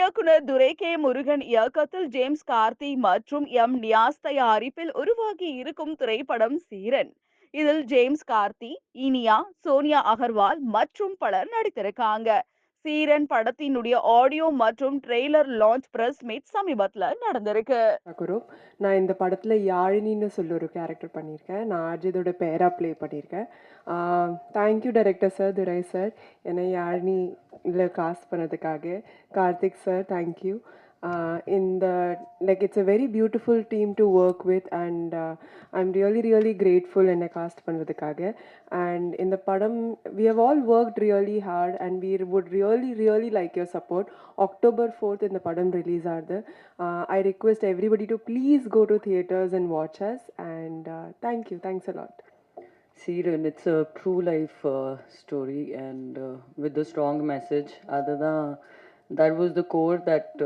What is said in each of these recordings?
இயக்குனர் துரை கே முருகன் இயக்கத்தில் ஜேம்ஸ் கார்த்தி மற்றும் எம் நியாஸ் தயாரிப்பில் உருவாகி இருக்கும் திரைப்படம் சீரன். இதில் ஜேம்ஸ் கார்த்தி இனியா சோனியா அகர்வால் மற்றும் பலர் நடித்திருக்காங்க. சீரன் படத்தினுடைய ஆடியோ மற்றும் ட்ரெய்லர் லான்ச் பிரஸ் மீட் சமீபத்தில் நடந்திருக்கு. குரு நான் இந்த படத்தில் யாழினின்னு சொல்லி ஒரு கேரக்டர் பண்ணியிருக்கேன். நான் அஜிதோட பேரா ப்ளே பண்ணியிருக்கேன். Thank you director sir Durai sir என்னை யாழினியில் காஸ்ட் பண்ணதுக்காக. Karthik sir thank you uh, in the like it's a very beautiful team to work with and uh, i'm really really grateful and cast panradhukaga and in the padam we have all worked really hard and we would really really like your support. October 4th in the padam release are the uh, i request everybody to please go to theaters and watch us and uh, thank you. Thanks a lot. Serial it's a true life uh, story and uh, with the strong message. That was the core that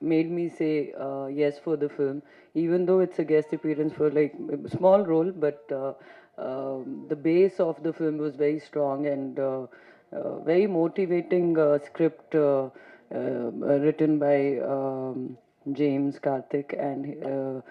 made me say uh, yes for the film, even though it's a guest appearance for like a small role, but uh, um the base of the film was very strong and uh, uh, very motivating uh, script uh, written by um, James Karthik, and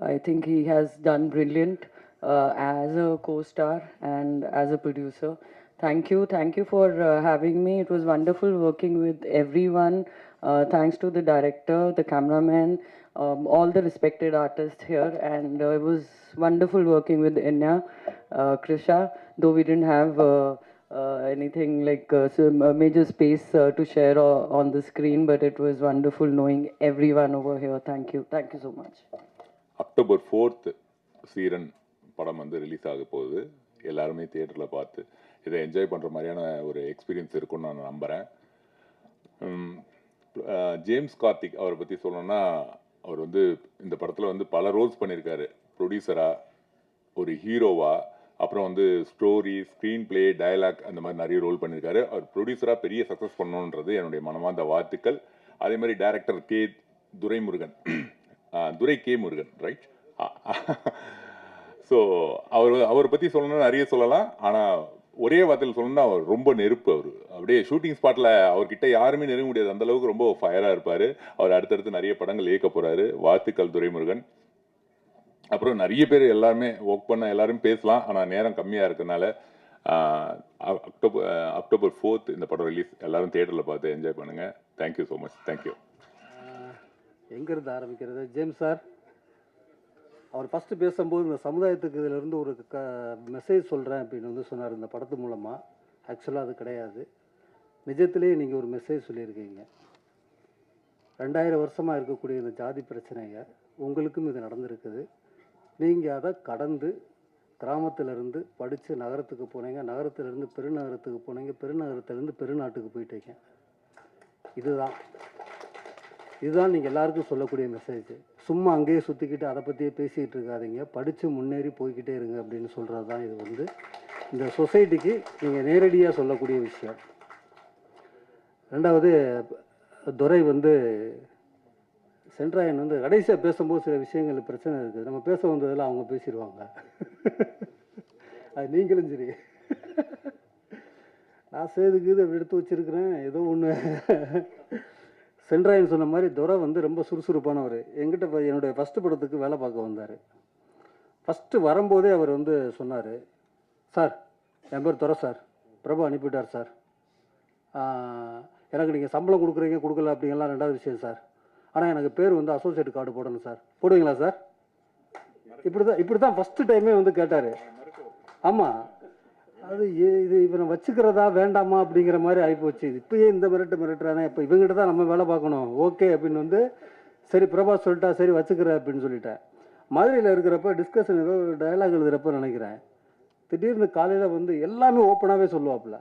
I think he has done brilliant as a co-star and as a producer. Thank you, thank you for uh, having me. It was wonderful working with everyone. Uh, thanks to the director, the cameraman, um, all the respected artists here, and uh, it was wonderful working with Enya, uh, Krisha. Though we didn't have uh, uh, anything like uh, some uh, major space uh, to share uh, on the screen, but it was wonderful knowing everyone over here. Thank you, thank you so much. October fourth Seeran படம் வந்து release ஆக போகுது எல்லாருமே தியேட்டரில் பார்த்து இதை enjoy பண்ணுற மாதிரியான ஒரு எக்ஸ்பீரியன்ஸ் இருக்கும்னு நான் நம்புகிறேன் ஜேம்ஸ் கார்த்திக் அவரை பற்றி சொல்லணும்னா அவர் வந்து இந்த படத்தில் வந்து பல ரோல்ஸ் பண்ணியிருக்காரு ப்ரொடியூசராக ஒரு ஹீரோவாக அப்புறம் வந்து ஸ்டோரி ஸ்க்ரீன் பிளே டயலாக் அந்த மாதிரி நிறைய ரோல் பண்ணியிருக்காரு அவர் ப்ரொடியூசராக பெரிய சக்ஸஸ் பண்ணணுன்றது என்னுடைய மனமார்ந்த வாழ்த்துக்கள். அதே மாதிரி director K Duraimurugan. Durai K Murugan right so அவர் அவரை பற்றி சொல்லணும்னு நிறைய சொல்லலாம். ஆனால் ஒரே வார்த்தையில் சொல்லணும்னா அவர் ரொம்ப நெருப்பு அவர். அப்படியே ஷூட்டிங் ஸ்பாட்டில் அவர்கிட்ட யாருமே நெருங்க முடியாது. அந்த அளவுக்கு ரொம்ப ஃபயராக இருப்பார். அவர் அடுத்தடுத்து நிறைய படங்கள் இயக்க போகிறாரு வாழ்த்துக்கள் துரைமுருகன். அப்புறம் நிறைய பேர் எல்லாருமே ஒர்க் பண்ண எல்லாரும் பேசலாம். ஆனால் நேரம் கம்மியாக இருக்கனால அக்டோபர் அக்டோபர் ஃபோர்த் இந்த படம் ரிலீஸ் எல்லாரும் தியேட்டரில் பார்த்து என்ஜாய் பண்ணுங்கள் தேங்க்யூ ஸோ மச் தேங்க்யூ எங்கேருந்து ஆரம்பிக்கிறது? James sir? அவர் ஃபஸ்ட்டு பேசும்போது இந்த சமுதாயத்துக்கு இதிலிருந்து ஒரு க மெசேஜ் சொல்கிறேன் அப்படின்னு வந்து சொன்னார் இந்த படத்து மூலமாக ஆக்சுவலாக அது கிடையாது. நிஜத்திலேயே நீங்கள் ஒரு மெசேஜ் சொல்லியிருக்கீங்க. ரெண்டாயிரம் வருஷமாக இருக்கக்கூடிய இந்த ஜாதி பிரச்சனைங்க உங்களுக்கும் இது நடந்திருக்குது. நீங்கள் அதை கடந்து கிராமத்திலேருந்து படித்து நகரத்துக்கு போனீங்க. நகரத்திலேருந்து பெருநகரத்துக்கு போனீங்க. பெருநகரத்துலேருந்து பெருநாட்டுக்கு போயிட்டீங்க. இதுதான். இதுதான் நீங்கள் எல்லாருக்கும் சொல்லக்கூடிய மெசேஜ் சும்மா அங்கேயே சுற்றிக்கிட்டு அதை பற்றியே பேசிக்கிட்டு இருக்காதீங்க. படித்து முன்னேறி போய்கிட்டே இருங்க அப்படின்னு சொல்கிறது தான் இது வந்து. இந்த சொசைட்டிக்கு நீங்கள் நேரடியாக சொல்லக்கூடிய விஷயம். ரெண்டாவது துரை வந்து சென்ட்ராயன் வந்து கடைசியாக பேசும்போது சில விஷயங்கள் பிரச்சனை இருக்குது. நம்ம பேச வந்ததில் அவங்க பேசிடுவாங்க அது நீங்களும் சரி. நான் சேதுக்கு இது எடுத்து வச்சிருக்கிறேன். ஏதோ ஒன்று சென்ட்ராயன் சொன்ன மாதிரி துரை வந்து ரொம்ப சுறுசுறுப்பானவர். எங்கிட்ட என்னுடைய ஃபஸ்ட்டு படத்துக்கு வேலை பார்க்க வந்தார். ஃபஸ்ட்டு வரும்போதே அவர் வந்து சொன்னார் சார் என் பேர் துரை சார். பிரபு அனுப்பிட்டார் சார். எனக்கு நீங்கள் சம்பளம் கொடுக்குறீங்க கொடுக்கல அப்படிங்கலாம் ரெண்டாவது விஷயம் சார். ஆனால் எனக்கு பேர் வந்து அசோசியேட் கார்டு போடணும் சார். போடுவீங்களா சார்? இப்படி தான் இப்படி தான் ஃபஸ்ட்டு டைமே வந்து கேட்டார். ஆமாம் அது ஏ- இது இவனை வச்சுக்கிறதா வேண்டாமா அப்படிங்கிற மாதிரி ஆகிப்போச்சு இப்பயே இந்த மிரட்டு மிரட்டுறானே இப்போ இவங்ககிட்ட தான் நம்ம வேலை பார்க்கணும். ஓகே அப்படின்னு வந்து சரி பிரபா சொல்லிட்டா சரி வச்சுக்கிற அப்படின்னு சொல்லிட்டேன் மதுரையில் இருக்கிறப்ப டிஸ்கஷன் ஏதோ டயலாக் எழுதுகிறப்ப நினைக்கிறேன். திடீர்னு காலையில் வந்து எல்லாமே ஓப்பனாகவே சொல்லுவாப்புல.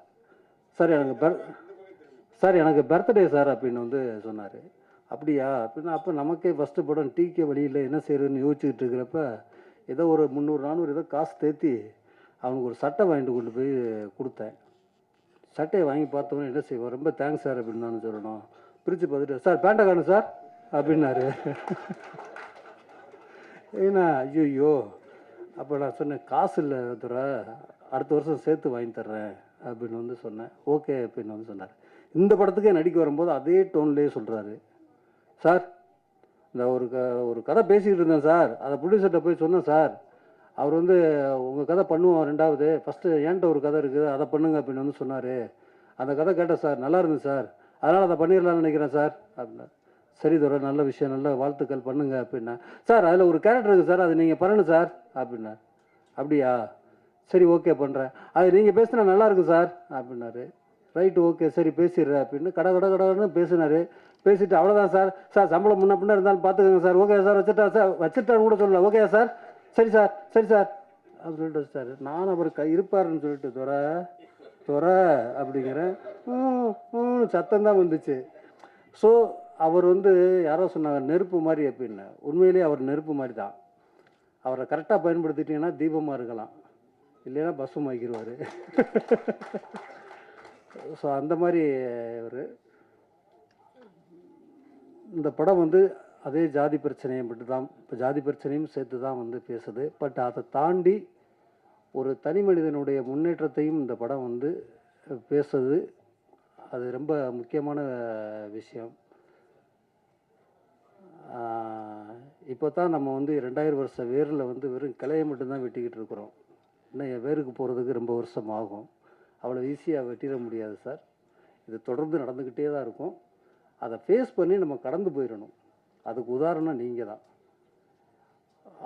சார் எனக்கு பெர் சார் எனக்கு பர்த்டே சார் அப்படின்னு வந்து சொன்னார். அப்படியா? அப்படின்னா அப்போ நமக்கே ஃபஸ்ட்டு படம் டீக்கே வழியில் என்ன செய்யறதுன்னு யோசிச்சுக்கிட்டு இருக்கிறப்ப ஏதோ ஒரு முந்நூறு நானூறு ஏதோ காசு தேத்தி அவனுக்கு ஒரு சட்டை வாங்கிட்டு கொண்டு போய் கொடுத்தேன். சட்டையை வாங்கி பார்த்தவொன்னே என்ன செய்வோம் ரொம்ப தேங்க்ஸ் சார் அப்படின்னு நான் சொல்லணும். பிரித்து பார்த்துட்டு சார் பேண்டை காணும் சார் அப்படின்னாரு. ஏன்னா ஐயோ அப்போ நான் சொன்னேன் காசு இல்லை துரை அடுத்த வருஷம் சேர்த்து வாங்கி தர்றேன். அப்படின்னு வந்து சொன்னேன். ஓகே அப்படின்னு வந்து சொன்னார். இந்த படத்துக்கே நடிக்க வரும்போது அதே டோன்லேயே சொல்கிறாரு சார் இந்த ஒரு க ஒரு கதை பேசிக்கிட்டு இருந்தேன் சார் அதை ப்ரொடியூசர்கிட்ட போய் சொன்னேன் சார் அவர் வந்து உங்கள் கதை பண்ணுவோம் ரெண்டாவது. ஃபஸ்ட்டு ஏன்ட்ட ஒரு கதை இருக்குது அதை பண்ணுங்க அப்படின்னு வந்து சொன்னார். அந்த கதை கேட்டேன் சார் நல்லா இருந்துச்சு சார். அதனால் அதை பண்ணிடலாம்னு நினைக்கிறேன் சார். அப்படின்னா சரி தோற நல்ல விஷயம் நல்ல வாழ்த்துக்கள் பண்ணுங்க அப்படின்னா சார் அதில் ஒரு கேரக்டர் இருக்குது சார். அது நீங்கள் பண்ணணும் சார். அப்படின்னா அப்படியா? சரி ஓகே பண்ணுறேன் அது நீங்கள் பேசினா நல்லா இருக்கு சார். அப்படின்னாரு. ரைட்டு ஓகே சரி பேசிடுறேன் அப்படின்னு கட கட கடன்னு பேசினாரு. பேசிட்டு அவ்வளோதான் சார். சார் சம்பளம் முன்ன பின்ன இருந்தாலும் பார்த்துக்கோங்க சார். Okay sir? வச்சுட்டா சார். வச்சுட்டான்னு கூட சொல்லல. Okay sir? சரி சார் சரி சார். அப்படி சொல்லிட்டு சார். நான் அவர் க இருப்பாருன்னு சொல்லிட்டு துறை துறை அப்படிங்கிறேன். சத்தம் தான் வந்துச்சு. ஸோ அவர் வந்து யாரோ சொன்னாங்க நெருப்பு மாதிரி அப்படின்னு. உண்மையிலேயே அவர் நெருப்பு மாதிரி தான். அவரை கரெக்டாக பயன்படுத்திட்டீங்கன்னா தீபமாக இருக்கலாம். இல்லைன்னா பஸ்ஸும் ஆக்கிடுவார் ஸோ அந்த மாதிரி ஒரு இந்த படம் வந்து அதே ஜாதி பிரச்சனையை மட்டும் தான் இப்போ ஜாதி பிரச்சனையும் சேர்த்து தான் வந்து பேசுது. பட் அதை தாண்டி ஒரு தனி மனிதனுடைய முன்னேற்றத்தையும் இந்த படம் வந்து பேசுது. அது ரொம்ப முக்கியமான விஷயம். இப்போ தான் நம்ம வந்து ரெண்டாயிரம் வருஷ வேரில் வந்து வெறும் கிளையை மட்டும்தான் வெட்டிக்கிட்டு இருக்கிறோம். இன்னும் என் வேருக்கு போகிறதுக்கு ரொம்ப வருஷம் ஆகும். அவ்வளோ ஈஸியாக வெட்டிட முடியாது சார். இது தொடர்ந்து நடந்துக்கிட்டே தான் இருக்கும். அதை ஃபேஸ் பண்ணி நம்ம கடந்து போயிடணும். அதுக்கு உதாரணம் நீங்கள் தான்.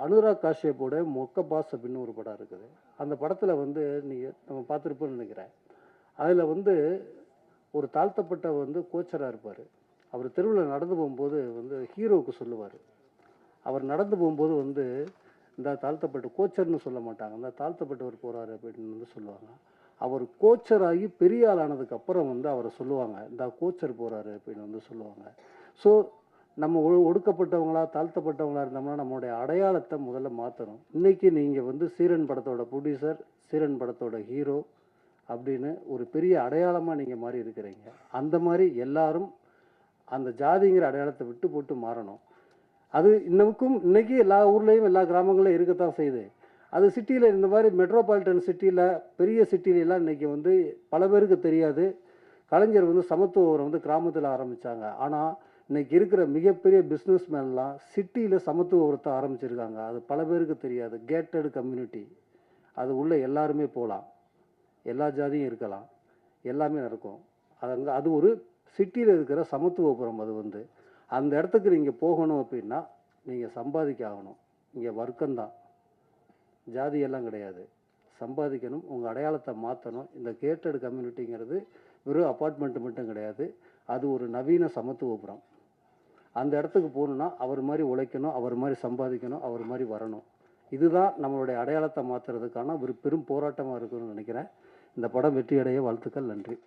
அனுராக் காஷ்யப்போட மொக்க பாஸ் அப்படின்னு ஒரு படம் இருக்குது. அந்த படத்தில் வந்து நீங்கள் நம்ம பார்த்துருப்போன்னு நினைக்கிறேன். அதில் வந்து ஒரு தாழ்த்தப்பட்ட வந்து கோச்சராக இருப்பார். அவர் தெருவில் நடந்து போகும்போது வந்து ஹீரோவுக்கு சொல்லுவார். அவர் நடந்து போகும்போது வந்து இந்த தாழ்த்தப்பட்ட கோச்சர்னு சொல்ல மாட்டாங்க. இந்த தாழ்த்தப்பட்டவர் போகிறாரு அப்படின்னு வந்து சொல்லுவாங்க. அவர் கோச்சராகி பெரிய ஆளானதுக்கப்புறம் வந்து அவரை சொல்லுவாங்க. இந்த கோச்சர் போகிறாரு அப்படின்னு வந்து சொல்லுவாங்க. ஸோ நம்ம ஒ ஒடுக்கப்பட்டவங்களா தாழ்த்தப்பட்டவங்களா இருந்தோம்னா நம்மளுடைய அடையாளத்தை முதல்ல மாற்றணும் இன்னைக்கு நீங்கள் வந்து சீரன் படத்தோட ப்ரொடியூசர் சீரன் படத்தோட ஹீரோ அப்படின்னு ஒரு பெரிய அடையாளமாக நீங்கள் மாறி இருக்கிறீங்க. அந்த மாதிரி எல்லாரும் அந்த ஜாதிங்கிற அடையாளத்தை விட்டு போட்டு மாறணும். அது இன்னமுக்கும் இன்னைக்கு எல்லா ஊர்லேயும் எல்லா கிராமங்களும் இருக்கத்தான் செய்யுது. அது சிட்டியில் இந்த மாதிரி மெட்ரோபாலிட்டன் சிட்டியில் பெரிய சிட்டிலெலாம் இன்றைக்கி வந்து பல பேருக்கு தெரியாது. கலைஞர் வந்து சமத்துவம் வந்து கிராமத்தில் ஆரம்பித்தாங்க ஆனால் இன்றைக்கி இருக்கிற மிகப்பெரிய பிஸ்னஸ் மேன்லாம் சிட்டியில் சமத்துவ உரத்தை ஆரம்பிச்சிருக்காங்க. அது பல பேருக்கு தெரியாது. கேட்டட் கம்யூனிட்டி அது உள்ளே எல்லாருமே போகலாம். எல்லா ஜாதியும் இருக்கலாம். எல்லாமே நடக்கும். அது அங்கே அது ஒரு சிட்டியில் இருக்கிற சமத்துவபுரம் அது வந்து. அந்த இடத்துக்கு நீங்கள் போகணும் அப்படின்னா நீங்கள் சம்பாதிக்க ஆகணும். இங்கே வர்க்கம்தான். ஜாதியெல்லாம் கிடையாது. சம்பாதிக்கணும். உங்கள் அடையாளத்தை மாற்றணும் இந்த கேட்டட் கம்யூனிட்டிங்கிறது வெறும் அப்பார்ட்மெண்ட்டு மட்டும் கிடையாது. அது ஒரு நவீன சமத்துவபுரம் அந்த இடத்துக்கு போகணுன்னா அவர் மாதிரி உழைக்கணும் அவர் மாதிரி சம்பாதிக்கணும் அவர் மாதிரி வரணும். இதுதான் நம்மளுடைய அடையாளத்தை மாற்றுறதுக்கான ஒரு பெரும் போராட்டமாக இருக்குன்னு நினைக்கிறேன். இந்த படம் வெற்றியடைய வாழ்த்துக்கள் நன்றி.